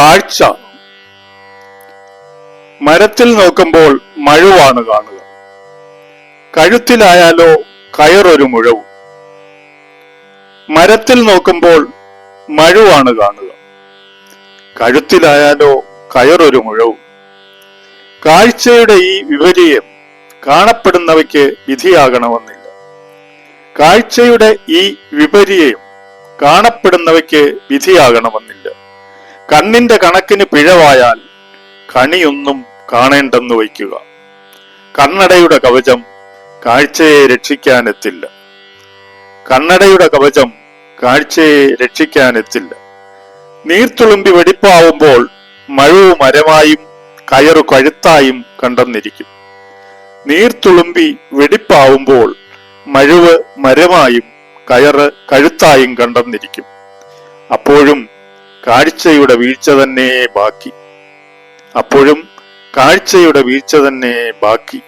കാഴ്ച. മരത്തിൽ നോക്കുമ്പോൾ മഴുവാണ് കാണുക. കഴുത്തിലായാലോ കയറൊരു മുഴവും. മരത്തിൽ നോക്കുമ്പോൾ മഴുവാണ് കാണുക. കഴുത്തിലായാലോ കയറൊരു മുഴവും. കാഴ്ചയുടെ ഈ വിപരീയം കാണപ്പെടുന്നവയ്ക്ക് വിധിയാകണമെന്നില്ല. കാഴ്ചയുടെ ഈ വിപരീയം കാണപ്പെടുന്നവയ്ക്ക് വിധിയാകണമെന്നില്ല. കണ്ണിന്റെ കണക്കിന് പിഴവായാൽ കണിയൊന്നും കാണേണ്ടെന്ന് വയ്ക്കുക. കണ്ണടയുടെ കവചം കാഴ്ചയെ രക്ഷിക്കാനെത്തില്ല. കണ്ണടയുടെ കവചം കാഴ്ചയെ രക്ഷിക്കാനെത്തില്ല. നീർത്തുളുമ്പി വെടിപ്പാവുമ്പോൾ മഴു മരമായും കയറു കഴുത്തായും കണ്ടെന്നിരിക്കും. നീർത്തുളുമ്പി വെടിപ്പാവുമ്പോൾ മഴുവ് മരമായും കയറ് കഴുത്തായും കണ്ടെന്നിരിക്കും. അപ്പോഴും കാഴ്ചയുടെ വീഴ്ച തന്നെ ബാക്കി. അപ്പോഴും കാഴ്ചയുടെ വീഴ്ച തന്നെ ബാക്കി.